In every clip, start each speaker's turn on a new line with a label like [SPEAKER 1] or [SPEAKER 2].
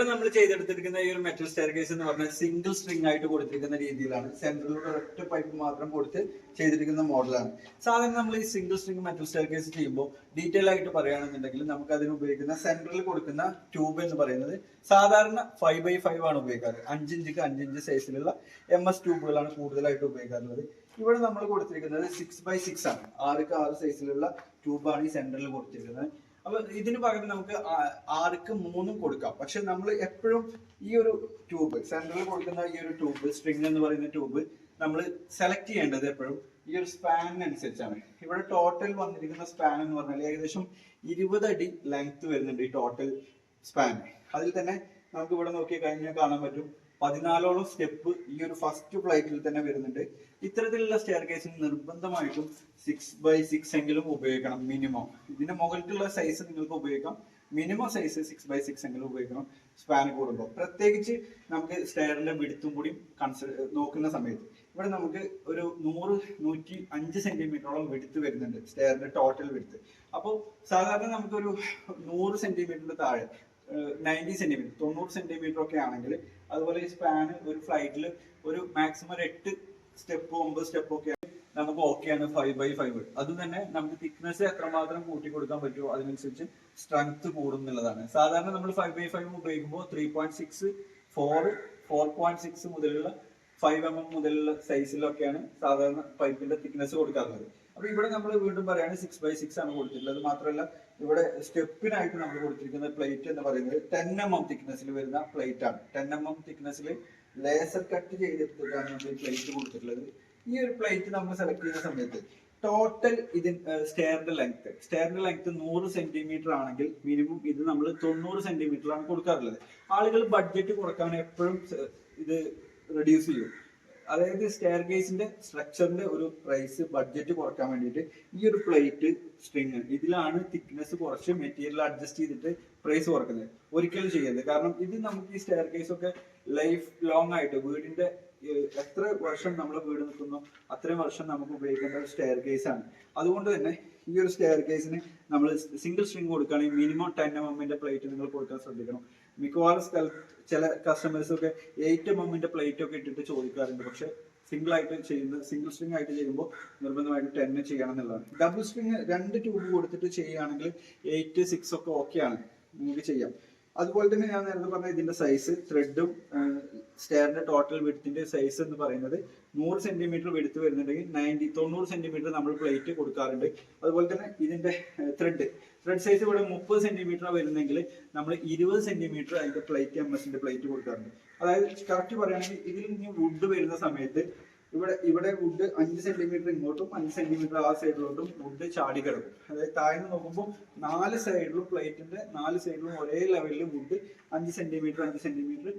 [SPEAKER 1] ഇവിടെ നമ്മൾ ചെയ്തെടുത്തിരിക്കുന്ന ഈ ഒരു മെറ്റൽ സ്റ്റെയർ കേസ് എന്ന് പറഞ്ഞാൽ സിംഗിൾ സ്ട്രിംഗ് ആയിട്ട് കൊടുത്തിരിക്കുന്ന രീതിയിലാണ്. സെൻട്രലിലൂടെ ഒരൊറ്റ പൈപ്പ് മാത്രം കൊടുത്ത് ചെയ്തിരിക്കുന്ന മോഡലാണ് സാധാരണ നമ്മൾ ഈ single string metal stair case ചെയ്യുമ്പോൾ ഡീറ്റെയിൽ ആയിട്ട് പറയുകയാണെന്നുണ്ടെങ്കിൽ നമുക്ക് അതിന് ഉപയോഗിക്കുന്ന സെൻട്രലിൽ കൊടുക്കുന്ന ട്യൂബ് എന്ന് പറയുന്നത് സാധാരണ ഫൈവ് ബൈ ഫൈവ് ആണ് ഉപയോഗിക്കാറ്. അഞ്ചിഞ്ചിക്ക് അഞ്ചിഞ്ച് സൈസിലുള്ള എം എസ് ട്യൂബുകളാണ് കൂടുതലായിട്ട് ഉപയോഗിക്കാറുള്ളത്. ഇവിടെ നമ്മൾ കൊടുത്തിരിക്കുന്നത് സിക്സ് ബൈ സിക്സ് ആണ്. ആറ് ആറ് സൈസിലുള്ള ട്യൂബാണ് ഈ സെന്ററിൽ കൊടുത്തിരിക്കുന്നത്. അപ്പൊ ഇതിന് പകരം നമുക്ക് ആർക്ക് മൂന്നും കൊടുക്കാം. പക്ഷെ നമ്മൾ എപ്പോഴും ഈ ഒരു ട്യൂബ് സെൻട്രൽ കൊടുക്കുന്ന ഈ ഒരു ട്യൂബ് സ്ട്രിങ് എന്ന് പറയുന്ന ട്യൂബ് നമ്മൾ സെലക്ട് ചെയ്യേണ്ടത് എപ്പോഴും ഈ ഒരു സ്പാനിനനുസരിച്ചാണ് ഇവിടെ ടോട്ടൽ വന്നിരിക്കുന്ന സ്പാൻ എന്ന് പറഞ്ഞാൽ ഏകദേശം ഇരുപത് അടി ലെങ്ത് വരുന്നുണ്ട് ഈ ടോട്ടൽ സ്പാൻ അതിൽ തന്നെ നമുക്ക് ഇവിടെ നോക്കി കഴിഞ്ഞാൽ കാണാൻ പറ്റും പതിനാലോളം സ്റ്റെപ്പ് ഈ ഒരു ഫസ്റ്റ് ഫ്ലൈറ്റിൽ തന്നെ വരുന്നുണ്ട്. ഇത്തരത്തിലുള്ള സ്റ്റെയർ കേസിന് നിർബന്ധമായിട്ടും സിക്സ് ബൈ സിക്സ് എങ്കിലും ഉപയോഗിക്കണം മിനിമം ഇതിന്റെ മുകളിലുള്ള സൈസ് നിങ്ങൾക്ക് ഉപയോഗിക്കാം. Minimum size six by six എങ്കിലും ഉപയോഗിക്കണം. സ്പാൻ കൂടുമ്പോൾ. പ്രത്യേകിച്ച് നമുക്ക് സ്റ്റെയറിന്റെ വിടുത്തും കൂടി നോക്കുന്ന സമയത്ത്. ഇവിടെ നമുക്ക് ഒരു നൂറ് നൂറ്റി അഞ്ച് സെന്റിമീറ്ററോളം വിടുത്ത് വരുന്നുണ്ട്. സ്റ്റെയറിന്റെ ടോട്ടൽ വിടുത്ത് അപ്പോൾ സാധാരണ നമുക്കൊരു നൂറ് സെന്റിമീറ്ററിന്റെ താഴെ നയന്റി സെന്റിമീറ്റർ തൊണ്ണൂറ് സെന്റിമീറ്റർ ഒക്കെ ആണെങ്കിൽ അതുപോലെ ഈ സ്പാൻ ഒരു ഫ്ലൈറ്റിൽ ഒരു മാക്സിമം ഒരു എട്ട് സ്റ്റെപ്പ് ഒമ്പത് സ്റ്റെപ്പ് ഒക്കെ നമുക്ക് ഓക്കെയാണ് ഫൈവ് ബൈ ഫൈവ് അത് തന്നെ നമുക്ക് തിക്നെസ് എത്രമാത്രം കൂട്ടി കൊടുക്കാൻ പറ്റുമോ അതിനനുസരിച്ച് സ്ട്രെങ്ത് കൂടും എന്നുള്ളതാണ്. സാധാരണ നമ്മൾ ഫൈവ് ബൈ ഫൈവ് ഉപയോഗിക്കുമ്പോൾ three point six four four point six മുതലുള്ള ഫൈവ് എം എം മുതലുള്ള സൈസിലൊക്കെയാണ് സാധാരണ പൈപ്പിന്റെ തിക്നെസ് കൊടുക്കാറുള്ളത്. അപ്പൊ ഇവിടെ നമ്മൾ വീണ്ടും പറയാണ് സിക്സ് ബൈ സിക്സ് ആണ് കൊടുത്തിട്ടുള്ളത്. മാത്രമല്ല ഇവിടെ സ്റ്റെപ്പിനായിട്ട് നമ്മൾ കൊടുത്തിരിക്കുന്ന പ്ലേറ്റ് എന്ന് പറയുന്നത് ടെൻ എം എം തിക്നെസ്സിൽ വരുന്ന പ്ലേറ്റ് ആണ്. ടെൻ എം എം തിക്നെസ്സിൽ ലേസർ കട്ട് ചെയ്തെടുത്തിട്ടാണ് നമ്മൾ പ്ലേറ്റ് കൊടുത്തിട്ടുള്ളത്. ഈ ഒരു പ്ലേറ്റ് നമ്മൾ സെലക്ട് ചെയ്യുന്ന സമയത്ത് ടോട്ടൽ ഇതിൻ സ്റ്റെയറിന്റെ ലെങ്ത് സ്റ്റെയറിന്റെ ലെങ്ത് നൂറ് സെന്റിമീറ്റർ ആണെങ്കിൽ മിനിമം ഇത് നമ്മൾ തൊണ്ണൂറ് ആണ് കൊടുക്കാറുള്ളത്. ആളുകൾ ബഡ്ജറ്റ് കുറയ്ക്കാൻ എപ്പോഴും ഇത് റെഡ്യൂസ് ചെയ്യും. അതായത് സ്റ്റെയർ കേസിന്റെ സ്ട്രക്ചറിന്റെ ഒരു പ്രൈസ് ബഡ്ജറ്റ് കുറയ്ക്കാൻ വേണ്ടിയിട്ട് ഈ ഒരു പ്ലേറ്റ് സ്ട്രിങ് ഇതിലാണ് തിക്നെസ് കുറച്ച് മെറ്റീരിയൽ അഡ്ജസ്റ്റ് ചെയ്തിട്ട് പ്രൈസ് കുറക്കുന്നത് ഒരിക്കലും ചെയ്യരുത്. കാരണം ഇത് നമുക്ക് ഈ സ്റ്റെയർ കേസ് ഒക്കെ ലൈഫ് ലോങ് ആയിട്ട് വീടിന്റെ എത്ര വർഷം നമ്മൾ വീട് നിൽക്കുന്നു അത്രയും വർഷം നമുക്ക് ഉപയോഗിക്കേണ്ട ഒരു സ്റ്റെയർ കേസ് ആണ്. അതുകൊണ്ട് തന്നെ ഈ ഒരു സ്റ്റെയർ കേസിന് നമ്മൾ സിംഗിൾ സ്ട്രിങ് കൊടുക്കുകയാണെങ്കിൽ മിനിമം ടെൻ എം എമ്മിന്റെ പ്ലേറ്റ് നിങ്ങൾ കൊടുക്കാൻ ശ്രദ്ധിക്കണം. മിക്കവാറും സ്ഥല ചില കസ്റ്റമേഴ്സ് ഒക്കെ എയ്റ്റ് എമ്മിന്റെ പ്ലേറ്റ് ഒക്കെ ഇട്ടിട്ട് ചോദിക്കാറുണ്ട്. പക്ഷെ സിംഗിൾ ആയിട്ട് ചെയ്യുന്ന സിംഗിൾ സ്ട്രിങ് ആയിട്ട് ചെയ്യുമ്പോൾ നിർബന്ധമായിട്ട് ടെൻ ചെയ്യണം എന്നുള്ളതാണ്. ഡബിൾ സ്ട്രിങ് രണ്ട് ട്യൂബ് കൊടുത്തിട്ട് ചെയ്യുകയാണെങ്കിൽ എയ്റ്റ് സിക്സ് ഒക്കെ ഓക്കെയാണ് നിങ്ങൾക്ക് ചെയ്യാം. അതുപോലെ തന്നെ ഞാൻ നേരത്തെ പറഞ്ഞ ഇതിന്റെ സൈസ് ത്രെഡും സ്റ്റെയറിന്റെ ടോട്ടൽ വിടുത്തിന്റെ സൈസ് എന്ന് പറയുന്നത് നൂറ് സെന്റിമീറ്റർ വിടുത്ത് വരുന്നുണ്ടെങ്കിൽ നയന്റി തൊണ്ണൂറ് സെന്റിമീറ്റർ നമ്മൾ പ്ലേറ്റ് കൊടുക്കാറുണ്ട്. അതുപോലെ തന്നെ ഇതിന്റെ ത്രെഡ് ത്രെഡ് സൈസ് ഇവിടെ മുപ്പത് സെന്റിമീറ്റർ വരുന്നെങ്കിൽ നമ്മൾ ഇരുപത് സെന്റിമീറ്റർ അതിന്റെ പ്ലേറ്റ് എം എസിന്റെ പ്ലേറ്റ് കൊടുക്കാറുണ്ട്. അതായത് കറക്റ്റ് പറയുകയാണെങ്കിൽ ഇതിൽ ഇനി വുഡ് വരുന്ന സമയത്ത് ഇവിടെ ഇവിടെ വുഡ് അഞ്ച് സെന്റിമീറ്റർ ഇങ്ങോട്ടും അഞ്ച് സെന്റിമീറ്റർ ആ സൈഡിലോട്ടും വുഡ് ചാടി കിടക്കും. അതായത് താഴ്ന്ന് നോക്കുമ്പോൾ നാല് സൈഡിലും പ്ലേറ്റിന്റെ നാല് സൈഡിലും ഒരേ ലെവലിൽ വുഡ് അഞ്ച് സെന്റിമീറ്റർ അഞ്ച് സെന്റിമീറ്റർ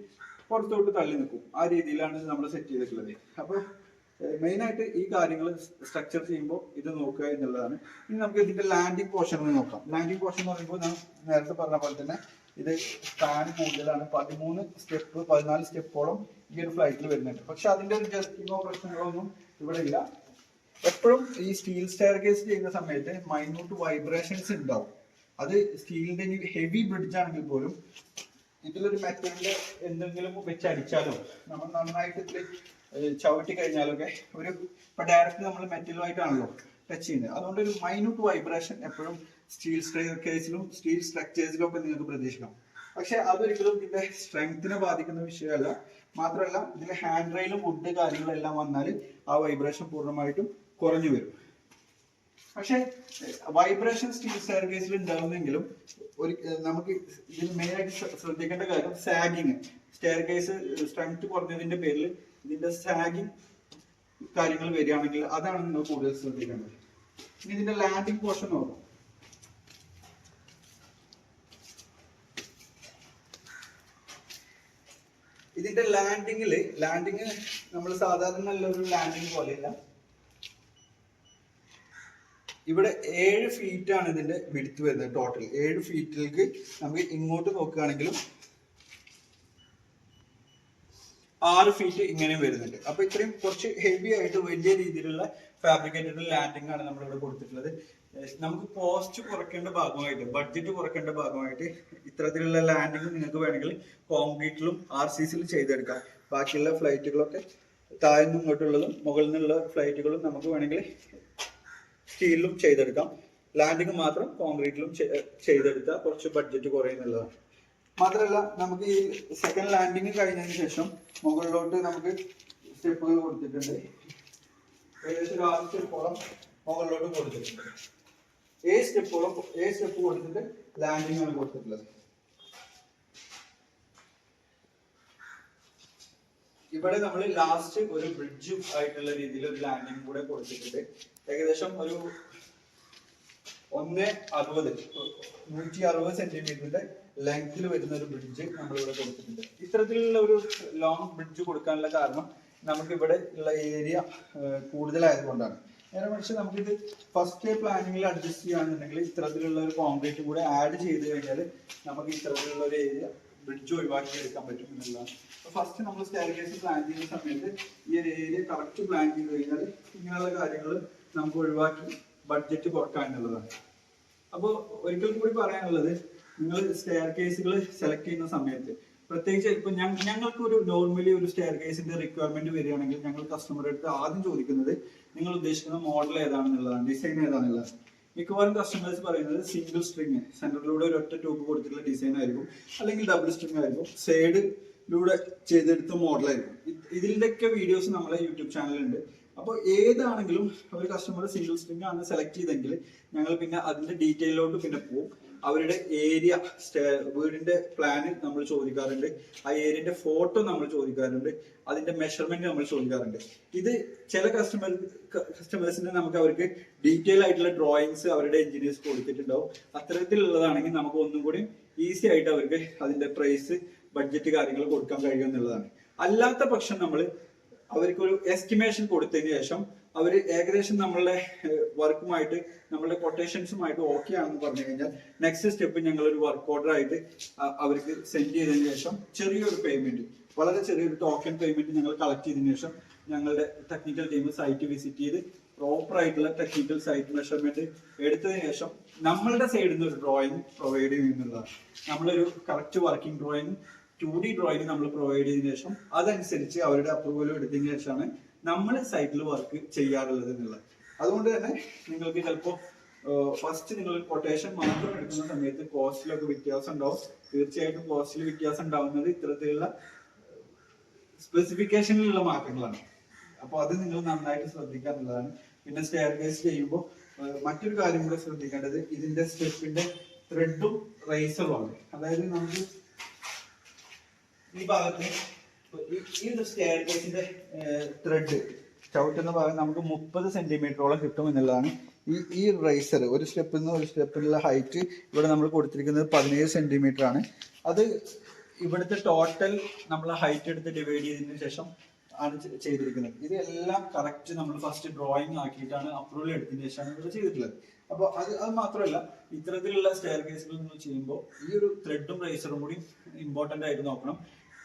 [SPEAKER 1] പുറത്തോട്ട് തള്ളി നിൽക്കും. ആ രീതിയിലാണ് നമ്മൾ സെറ്റ് ചെയ്തിട്ടുള്ളത്. അപ്പോൾ മെയിനായിട്ട് ഈ കാര്യങ്ങൾ സ്ട്രക്ചർ ചെയ്യുമ്പോൾ ഇത് നോക്കുക എന്നുള്ളതാണ്. ഇനി നമുക്ക് ഇതിന്റെ ലാൻഡിംഗ് പോർഷൻ നോക്കാം. ലാൻഡിംഗ് പോർഷൻ എന്ന് പറയുമ്പോൾ ഞാൻ നേരത്തെ പറഞ്ഞ പോലെ തന്നെ ഇത് സ്ഥാനം കൂടുതലാണ്. പതിമൂന്ന് സ്റ്റെപ്പ് പതിനാല് സ്റ്റെപ്പോളം ഈ ഒരു ഫ്ലൈറ്റിൽ വരുന്നുണ്ട്. പക്ഷെ അതിന്റെ ഒരു ജസ്റ്റിങ്ങോ പ്രശ്നങ്ങളോ ഒന്നും ഇവിടെ ഇല്ല. എപ്പോഴും ഈ സ്റ്റീൽ സ്റ്റെയർ കേസ് ചെയ്യുന്ന സമയത്ത് മൈന്യൂട്ട് വൈബ്രേഷൻസ് ഉണ്ടാവും. അത് സ്റ്റീലിന്റെ ഹെവി ബ്രിഡ്ജ് ആണെങ്കിൽ പോലും ഇതിലൊരു മെറ്റലിന്റെ എന്തെങ്കിലും വെച്ച് അടിച്ചാലോ നമ്മൾ നന്നായിട്ട് ഇതിൽ ചവിട്ടി കഴിഞ്ഞാലൊക്കെ ഒരു ഇപ്പൊ ഡയറക്റ്റ് നമ്മൾ മെറ്റലുമായിട്ടാണല്ലോ ടച്ച് ചെയ്യുന്നത്. അതുകൊണ്ട് ഒരു മൈന്യൂട്ട് വൈബ്രേഷൻ എപ്പോഴും സ്റ്റീൽ കേസിലും സ്റ്റീൽ സ്ട്രക്ചേഴ്സിലും ഒക്കെ നിങ്ങൾക്ക് പ്രതീക്ഷിക്കാം. പക്ഷെ അതൊരിക്കലും ഇതിന്റെ സ്ട്രെങ്ത്തിനെ ബാധിക്കുന്ന വിഷയമല്ല. മാത്രമല്ല ഇതിന്റെ ഹാൻഡ് റെയിലും വുഡ് കാര്യങ്ങളെല്ലാം വന്നാൽ ആ വൈബ്രേഷൻ പൂർണമായിട്ടും കുറഞ്ഞു വരും. പക്ഷെ വൈബ്രേഷൻ സ്റ്റീൽ സ്റ്റെയർ കേസിൽ ഉണ്ടാവുന്നെങ്കിലും ഒരു നമുക്ക് ഇതിൽ മെയിൻ ആയിട്ട് ശ്രദ്ധിക്കേണ്ട കാര്യം സാഗിങ് സ്റ്റെയർ കേസ് സ്ട്രെങ്ത് കുറഞ്ഞതിന്റെ പേരിൽ ഇതിന്റെ സാഗിങ് കാര്യങ്ങൾ വരികയാണെങ്കിൽ അതാണ് നിങ്ങൾ കൂടുതൽ ശ്രദ്ധിക്കേണ്ടത്. ഇതിന്റെ ലാൻഡിങ് പോർഷൻ നോക്കാം. ഇതിന്റെ ലാൻഡിങ്ങിൽ ലാൻഡിങ് നമ്മൾ സാധാരണ ഒരു ലാൻഡിങ് പോലെയല്ല. ഇവിടെ ഏഴ് ഫീറ്റ് ആണ് ഇതിന്റെ വിടുത്ത് വരുന്നത് ടോട്ടൽ ഏഴ് ഫീറ്റിലേക്ക് നമുക്ക് ഇങ്ങോട്ട് നോക്കുകയാണെങ്കിലും ആറ് ഫീറ്റ് ഇങ്ങനെ വരുന്നുണ്ട്. അപ്പൊ ഇത്രയും കുറച്ച് ഹെവി ആയിട്ട് വലിയ രീതിയിലുള്ള ഫാബ്രിക്കേറ്റഡ് ലാൻഡിംഗ് ആണ് നമ്മളിവിടെ കൊടുത്തിട്ടുള്ളത്. നമുക്ക് കോസ്റ്റ് കുറയ്ക്കേണ്ട ഭാഗമായിട്ട് ബഡ്ജറ്റ് കുറയ്ക്കേണ്ട ഭാഗമായിട്ട് ഇത്തരത്തിലുള്ള ലാൻഡിംഗ് നിങ്ങൾക്ക് വേണമെങ്കിൽ കോൺക്രീറ്റിലും ആർ സി സിയിലും ചെയ്തെടുക്കാം. ബാക്കിയുള്ള ഫ്ലൈറ്റുകളൊക്കെ താഴ്ന്നു ഇങ്ങോട്ടുള്ളതും മുകളിൽ നിന്നുള്ള ഫ്ലൈറ്റുകളും നമുക്ക് വേണമെങ്കിൽ സ്റ്റീലിലും ചെയ്തെടുക്കാം. ലാൻഡിംഗ് മാത്രം കോൺക്രീറ്റിലും ചെയ്തെടുത്താൽ കുറച്ച് ബഡ്ജറ്റ് കുറയുന്നുള്ളതാണ്. മാത്രമല്ല നമുക്ക് ഈ സെക്കൻഡ് ലാൻഡിങ് കഴിഞ്ഞതിന് ശേഷം മുകളിലോട്ട് നമുക്ക് സ്റ്റെപ്പുകൾ കൊടുത്തിട്ടുണ്ട്. ഏകദേശം ഒരു ആറ് സ്റ്റെപ്പോളം മുകളിലോട്ട് കൊടുത്തിട്ടുണ്ട്. ഏഴ് സ്റ്റെപ്പോളം ഏഴ് സ്റ്റെപ്പ് കൊടുത്തിട്ട് ലാൻഡിങ് ആണ് കൊടുത്തിട്ടുള്ളത്. ഇവിടെ നമ്മൾ ലാസ്റ്റ് ഒരു ബ്രിഡ്ജും ആയിട്ടുള്ള രീതിയിൽ ഒരു ലാൻഡിങ് കൂടെ കൊടുത്തിട്ടുണ്ട്. ഏകദേശം ഒരു ഒന്ന് അറുപത്. നൂറ്റി അറുപത് സെന്റിമീറ്ററിന്റെ ലെങ്തിൽ വരുന്ന ഒരു ബ്രിഡ്ജ് നമ്മൾ ഇവിടെ കൊടുത്തിട്ടുണ്ട്. ഇത്തരത്തിലുള്ള ഒരു ലോങ് ബ്രിഡ്ജ് കൊടുക്കാനുള്ള കാരണം നമുക്ക് ഇവിടെ ഉള്ള ഏരിയ കൂടുതലായതുകൊണ്ടാണ്. നേരെ മറിച്ച് നമുക്കിത് ഫസ്റ്റ് പ്ലാനിങ്ങിൽ അഡ്ജസ്റ്റ് ചെയ്യുകയാണെന്നുണ്ടെങ്കിൽ ഇത്തരത്തിലുള്ള ഒരു കോൺക്രീറ്റ് കൂടെ ആഡ് ചെയ്ത് കഴിഞ്ഞാൽ നമുക്ക് ഇത്തരത്തിലുള്ള ഒരു ഏരിയ ബ്രിഡ്ജ് ഒഴിവാക്കി എടുക്കാൻ പറ്റും എന്നുള്ളതാണ്. ഫസ്റ്റ് നമ്മൾ സ്റ്റാരിക്കേസ് കേസ് പ്ലാൻ ചെയ്യുന്ന സമയത്ത് ഈ ഒരു ഏരിയ കറക്റ്റ് പ്ലാൻ ചെയ്ത് കഴിഞ്ഞാൽ ഇങ്ങനെയുള്ള കാര്യങ്ങൾ നമുക്ക് ഒഴിവാക്കി ബഡ്ജറ്റ് കുറയ്ക്കാൻ എന്നുള്ളതാണ് അപ്പോൾ ഒരിക്കൽ കൂടി പറയാനുള്ളത് നിങ്ങൾ സ്റ്റെയർ കേസുകൾ സെലക്ട് ചെയ്യുന്ന സമയത്ത് പ്രത്യേകിച്ച് ഇപ്പൊ ഞങ്ങൾക്ക് ഒരു നോർമലി ഒരു സ്റ്റെയർ കേസിന്റെ റിക്വയർമെന്റ് വരികയാണെങ്കിൽ ഞങ്ങൾ കസ്റ്റമറുടെ അടുത്ത് ആദ്യം ചോദിക്കുന്നത് നിങ്ങൾ ഉദ്ദേശിക്കുന്ന മോഡൽ ഏതാണെന്നുള്ളതാണ് ഡിസൈൻ ഏതാണെന്നുള്ളതാണ്. മിക്കവാറും കസ്റ്റമേഴ്സ് പറയുന്നത് സിംഗിൾ സ്ട്രിങ് സെന്ററിലൂടെ ഒരു ഒറ്റ ട്യൂബ് കൊടുത്തിട്ടുള്ള ഡിസൈൻ ആയിരിക്കും അല്ലെങ്കിൽ ഡബിൾ സ്ട്രിങ് ആയിരിക്കും സൈഡിലൂടെ ചെയ്തെടുത്ത മോഡലായിരിക്കും ഇതിന്റെയൊക്കെ വീഡിയോസ് നമ്മളെ യൂട്യൂബ് ചാനലുണ്ട് അപ്പോൾ ഏതാണെങ്കിലും ഒരു കസ്റ്റമർ സിംഗിൾ സ്ട്രിങ് ആണ് സെലക്ട് ചെയ്തെങ്കിൽ ഞങ്ങൾ പിന്നെ അതിന്റെ ഡീറ്റെയിലോട്ട് പിന്നെ പോകും അവരുടെ ഏരിയ വീടിന്റെ പ്ലാന് നമ്മൾ ചോദിക്കാറുണ്ട്. ആ ഏരിയന്റെ ഫോട്ടോ നമ്മൾ ചോദിക്കാറുണ്ട്. അതിന്റെ മെഷർമെന്റ് നമ്മൾ ചോദിക്കാറുണ്ട്. ഇത് ചില കസ്റ്റമർ കസ്റ്റമേഴ്സിന് നമുക്ക് അവർക്ക് ഡീറ്റെയിൽ ആയിട്ടുള്ള ഡ്രോയിങ്സ് അവരുടെ എഞ്ചിനീയേഴ്സ് കൊടുത്തിട്ടുണ്ടാവും. അത്തരത്തിലുള്ളതാണെങ്കിൽ നമുക്ക് ഒന്നും കൂടി ഈസി ആയിട്ട് അവർക്ക് അതിന്റെ പ്രൈസ് ബഡ്ജറ്റ് കാര്യങ്ങൾ കൊടുക്കാൻ കഴിയും എന്നുള്ളതാണ്. അല്ലാത്ത പക്ഷം നമ്മൾ അവർക്ക് ഒരു എസ്റ്റിമേഷൻ കൊടുത്തതിന് ശേഷം അവർ ഏകദേശം നമ്മളുടെ വർക്കുമായിട്ട് നമ്മളുടെ കൊട്ടേഷൻസുമായിട്ട് ഓക്കെ ആണെന്ന് പറഞ്ഞു കഴിഞ്ഞാൽ നെക്സ്റ്റ് സ്റ്റെപ്പ് ഞങ്ങൾ ഒരു വർക്ക് ഓർഡർ ആയിട്ട് അവർക്ക് സെൻഡ് ചെയ്തതിന് ശേഷം ചെറിയൊരു പേയ്മെന്റ് വളരെ ചെറിയൊരു ടോക്കൺ പേയ്മെന്റ് ഞങ്ങൾ കളക്ട് ചെയ്തതിനു ശേഷം ഞങ്ങളുടെ ടെക്നിക്കൽ ടീം സൈറ്റ് വിസിറ്റ് ചെയ്ത് പ്രോപ്പർ ആയിട്ടുള്ള ടെക്നിക്കൽ സൈറ്റ് മെഷർമെന്റ് എടുത്തതിന് ശേഷം നമ്മളുടെ സൈഡിൽ നിന്ന് ഒരു ഡ്രോയിങ് പ്രൊവൈഡ് ചെയ്യുന്നതാണ് നമ്മളൊരു correct working drawing two D drawing നമ്മൾ പ്രൊവൈഡ് ചെയ്തതിനു ശേഷം അതനുസരിച്ച് അവരുടെ അപ്രൂവൽ എടുത്തതിനു ശേഷമാണ് നമ്മൾ സൈറ്റിൽ വർക്ക് ചെയ്യാറുള്ളത് എന്നുള്ളത്. അതുകൊണ്ട് തന്നെ നിങ്ങൾക്ക് ചിലപ്പോൾ ഫസ്റ്റ് നിങ്ങൾ കൊട്ടേഷൻ മാത്രം എടുക്കുന്ന സമയത്ത് കോസ്റ്റിലൊക്കെ വ്യത്യാസം ഉണ്ടാവും. തീർച്ചയായിട്ടും കോസ്റ്റിൽ വ്യത്യാസം ഉണ്ടാവുന്നത് ഇത്തരത്തിലുള്ള സ്പെസിഫിക്കേഷനിലുള്ള മാറ്റങ്ങളാണ്. അപ്പോൾ അത് നിങ്ങൾ നന്നായിട്ട് ശ്രദ്ധിക്കുക എന്നുള്ളതാണ്. പിന്നെ സ്റ്റെയർ കേസ് ചെയ്യുമ്പോൾ മറ്റൊരു കാര്യം കൂടെ ശ്രദ്ധിക്കേണ്ടത് ഇതിന്റെ സ്റ്റെപ്പിന്റെ ത്രെഡും റേസറും ആണ്. അതായത് നമുക്ക് ഈ ഭാഗത്ത് ഈ- ഒരു സ്റ്റെയർ ത്രെഡ് ചവിട്ടുന്ന ഭാഗം നമുക്ക് മുപ്പത് സെന്റിമീറ്ററോളം കിട്ടും എന്നുള്ളതാണ് ഈ ഈ റൈസർ ഒരു സ്റ്റെപ്പിൽ നിന്ന് ഒരു സ്റ്റെപ്പിലുള്ള ഹൈറ്റ് ഇവിടെ നമ്മൾ കൊടുത്തിരിക്കുന്നത് പതിനേഴ് സെന്റിമീറ്റർ ആണ്. അത് ഇവിടുത്തെ ടോട്ടൽ നമ്മൾ ഹൈറ്റ് എടുത്ത് ഡിവൈഡ് ചെയ്തതിന് ശേഷം ആണ് ചെയ്തിരിക്കുന്നത്. ഇതെല്ലാം കറക്റ്റ് നമ്മൾ ഫസ്റ്റ് ഡ്രോയിങ് ആക്കിയിട്ടാണ് അപ്രൂവൽ എടുത്തതിന് ശേഷമാണ് ഇവിടെ ചെയ്തിട്ടുള്ളത്. അപ്പോൾ അത് അത് മാത്രമല്ല ഇത്തരത്തിലുള്ള സ്റ്റെയർ കേസുകൾ ചെയ്യുമ്പോൾ ഈ ഒരു ത്രെഡും റൈസറും കൂടി ഇമ്പോർട്ടന്റ് ആയിട്ട് നോക്കണം.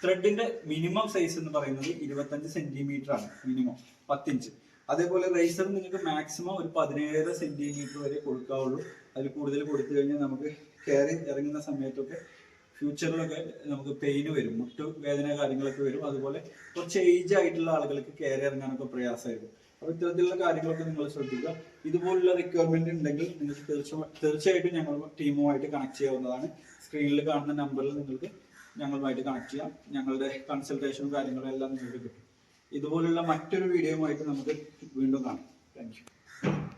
[SPEAKER 1] ത്രെഡിന്റെ മിനിമം സൈസ് എന്ന് പറയുന്നത് ഇരുപത്തഞ്ച് സെന്റിമീറ്റർ ആണ് മിനിമം പത്തിഞ്ച് അതേപോലെ റൈസർ നിങ്ങൾക്ക് മാക്സിമം ഒരു പതിനേഴ് സെന്റിമീറ്റർ വരെ കൊടുക്കാവുള്ളൂ. അതിൽ കൂടുതൽ കൊടുത്തു കഴിഞ്ഞാൽ നമുക്ക് കയറി ഇറങ്ങുന്ന സമയത്തൊക്കെ ഫ്യൂച്ചറിലൊക്കെ നമുക്ക് പെയിന് വരും മുട്ട് വേദന കാര്യങ്ങളൊക്കെ വരും. അതുപോലെ കുറച്ച് ഏജ് ആയിട്ടുള്ള ആളുകൾക്ക് കയറി ഇറങ്ങാനൊക്കെ പ്രയാസമായിരിക്കും. അപ്പൊ ഇത്തരത്തിലുള്ള കാര്യങ്ങളൊക്കെ നിങ്ങൾ ശ്രദ്ധിക്കുക. ഇതുപോലുള്ള റിക്വയർമെന്റ് ഉണ്ടെങ്കിൽ നിങ്ങൾക്ക് തീർച്ച- തീർച്ചയായിട്ടും ഞങ്ങൾ ടീമുമായിട്ട് കണക്ട് ചെയ്യാവുന്നതാണ്. സ്ക്രീനിൽ കാണുന്ന നമ്പറിൽ നിങ്ങൾക്ക് ഞങ്ങളുമായിട്ട് കണക്ട് ചെയ്യാം. ഞങ്ങളുടെ കൺസൾട്ടേഷനും കാര്യങ്ങളും എല്ലാം നിങ്ങൾക്ക് കിട്ടും. ഇതുപോലുള്ള മറ്റൊരു വീഡിയോയുമായിട്ട് നമുക്ക് വീണ്ടും കാണാം. താങ്ക്